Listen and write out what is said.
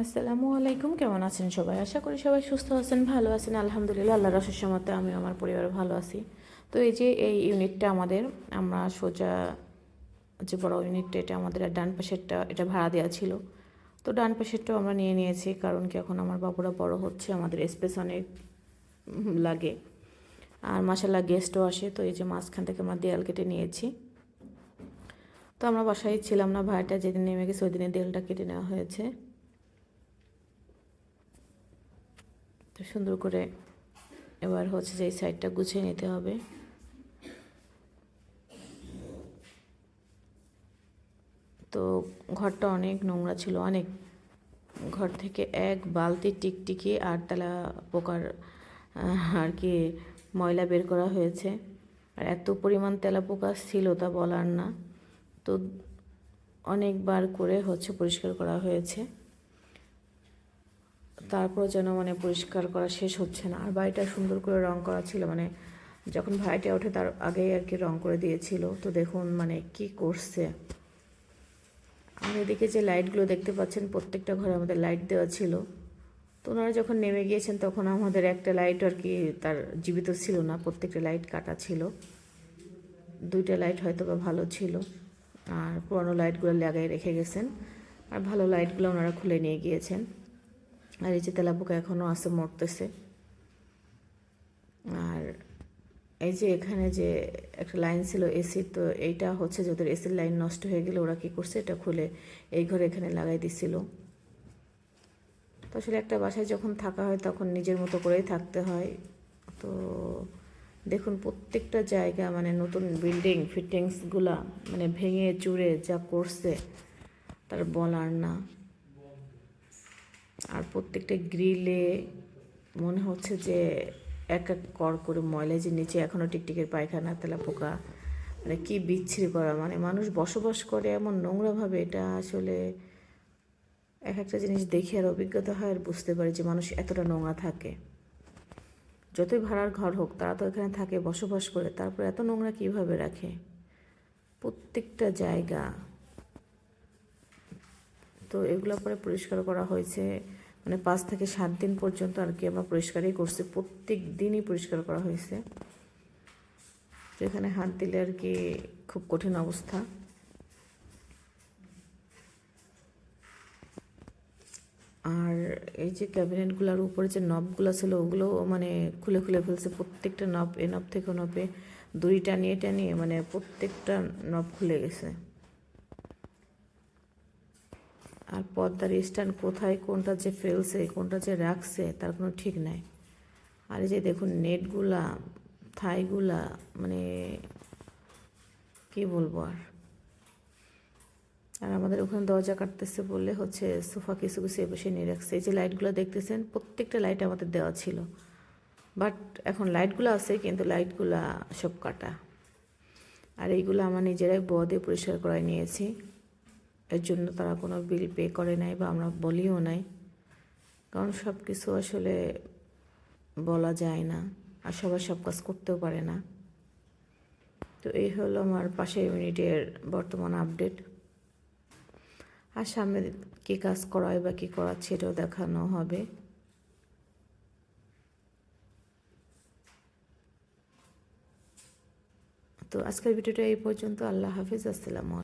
আসসালামু আলাইকুম, কেমন আছেন সবাই? আশা করি সবাই সুস্থ আছেন, ভালো আছেন। আলহামদুলিল্লাহ আল্লাহ রসের সমতে আমি আমার পরিবার ভালো আছি। তো এই যে এই ইউনিটটা আমাদের, আমরা সোজা যে বড় ইউনিটটা, এটা আমাদের ডান পাশেরটা, এটা ভাড়া দেওয়া ছিল। তো ডান পাশেরটাও আমরা নিয়ে নিয়েছি, কারণ কি এখন আমার বাবুরা বড় হচ্ছে, আমাদের স্পেস অনেক লাগে। আর মাসাল্লাহ গেস্টও আসে, তো এই যে মাঝখান থেকে আমরা দেয়াল কেটে নিয়েছি। তো আমরা বাসায় ছিলাম না ভাইটা যেদিন নেমে গেছে, ওই দিনে দেয়ালটা কেটে নেওয়া হয়েছে। তো সুন্দর করে এবার হচ্ছে যে এই সাইডটা গুছিয়ে নিতে হবে। তো ঘরটা অনেক নোংরা ছিল, অনেক। ঘর থেকে এক বালতি টিকটিকি আর তালা পোকার আর কি ময়লা বের করা হয়েছে। আর এত পরিমাণ তেলা পোকা ছিল তা বলার না। তো অনেকবার করে হচ্ছে পরিষ্কার করা হয়েছে। তারপর যেন মানে পরিষ্কার করা শেষ হচ্ছে না। আর বাড়িটা সুন্দর করে রং করা ছিল মানে যখন ভাইটা ওঠে তার আগেই আর কি রং করে দিয়েছিল। তো দেখুন মানে কি করছে। আর এদিকে যে লাইটগুলো দেখতে পাচ্ছেন, প্রত্যেকটা ঘরে আমাদের লাইট দেওয়া ছিল। তো ওনারা যখন নেমে গিয়েছেন তখন আমাদের একটা লাইট আর কি তার জীবিত ছিল না, প্রত্যেকটা লাইট কাটা ছিল। দুইটা লাইট হয়তো বা ভালো ছিল, আর পুরনো লাইটগুলো লাগাই রেখে গেছেন। আর ভালো লাইটগুলো ওনারা খুলে নিয়ে গিয়েছেন। আর এই যে তেলাপোকা এখনও আছে, মরতেছে। আর এই যে এখানে যে একটা লাইন ছিল এসির তো এইটা হচ্ছে যে ওদের এসির লাইন নষ্ট হয়ে গেলে ওরা কী করছে? এটা খুলে এই ঘরে এখানে লাগাই দিছিল। তো আসলে একটা বাসায় যখন থাকা হয়, তখন নিজের মতো করেই থাকতে হয়। তো দেখুন, প্রত্যেকটা জায়গা মানে নতুন বিল্ডিং ফিটিংসগুলা মানে ভেঙে চুরে যা করছে, তার বলার না। আর প্রত্যেকটা গ্রিলে মনে হচ্ছে যে এক এক কর করে ময়লা যে নিচে এখনও টিকটিকের পায়খানা তেলা পোকা মানে কী বিচ্ছিরি করা মানে মানুষ বসবাস করে এমন নোংরাভাবে, এটা আসলে এক একটা জিনিস দেখে আর অভিজ্ঞতা হয় আর বুঝতে পারি যে মানুষ এতটা নোংরা থাকে। যতই ভাড়ার ঘর হোক, তারা তো এখানে থাকে, বসবাস করে, তারপর এত নোংরা কীভাবে রাখে? প্রত্যেকটা জায়গা। তো এগুলো পরে পরিষ্কার করা হয়েছে। মানে পাঁচ থেকে সাত দিন পর্যন্ত আর কি আমরা পরিষ্কারই করছি। প্রত্যেক দিনই পরিষ্কার করা হয়েছে। তো এখানে হাত দিলে আর কি খুব কঠিন অবস্থা। আর এই যে ক্যাবিনেটগুলোর উপরে যে নবগুলো ছিল, ওগুলো মানে খুলে খুলে ফেলছে। প্রত্যেকটা নব, এ নব থেকে নবে দড়ি টানিয়ে টানিয়ে মানে প্রত্যেকটা নব খুলে গেছে। আর পর্দার স্ট্যান্ড কোথায়, কোনটা যে ফেলছে, কোনটা যে রাখছে, তার কোনো ঠিক নাই। আর এই যে দেখুন, নেটগুলা, থাইগুলা মানে কি বলব আর? আর আমাদের ওখানে দরজা কাটতেছে বললে হচ্ছে সোফা কিছু কিছু বসে নিয়ে রাখছে। এই যে লাইটগুলো দেখতেছেন, প্রত্যেকটা লাইট আমাদের দেওয়া ছিল। বাট এখন লাইটগুলো আছে, কিন্তু লাইটগুলা সব কাটা। আর এইগুলো আমার নিজেরাই বদে পরিষ্কার করায় নিয়েছি। এর জন্য তারা কোনো বিল পে করে নাই বা আমরা বলিও নাই। কারণ সব কিছু আসলে বলা যায় না আর সবাই সব কাজ করতেও পারে না। তো এই হলো আমার পাশে ইউনিটের বর্তমান আপডেট আর সামনে কী কাজ করায় বা কী করাচ্ছে এটাও দেখানো হবে। তো আজকের ভিডিওটা এই পর্যন্ত। আল্লাহ হাফিজ, আসসালামু